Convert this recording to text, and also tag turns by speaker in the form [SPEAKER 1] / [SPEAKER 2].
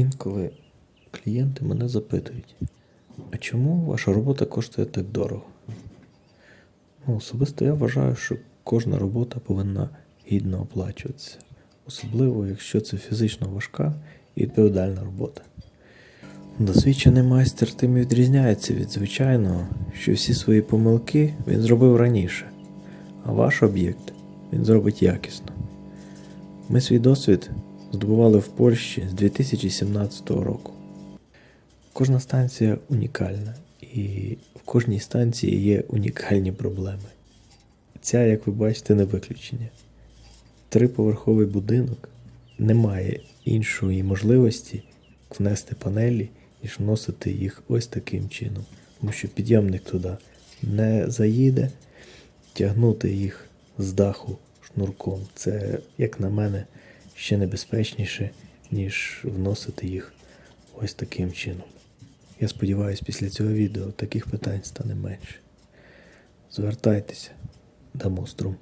[SPEAKER 1] Інколи клієнти мене запитують, а чому ваша робота коштує так дорого? Ну, особисто я вважаю, що кожна робота повинна гідно оплачуватися, особливо якщо це фізично важка і відповідальна робота. Досвідчений майстер тим і відрізняється від звичайного, що всі свої помилки він зробив раніше, а ваш об'єкт він зробить якісно. Ми свій досвід здобували в Польщі з 2017 року. Кожна станція унікальна, і в кожній станції є унікальні проблеми. Ця, як ви бачите, не виключення. Триповерховий будинок не має іншої можливості внести панелі, ніж вносити їх ось таким чином. Тому що підйомник туди не заїде, тягнути їх з даху шнурком. Це, як на мене, ще небезпечніше, ніж вносити їх ось таким чином. Я сподіваюся, після цього відео таких питань стане менше. Звертайтеся, дамо струм.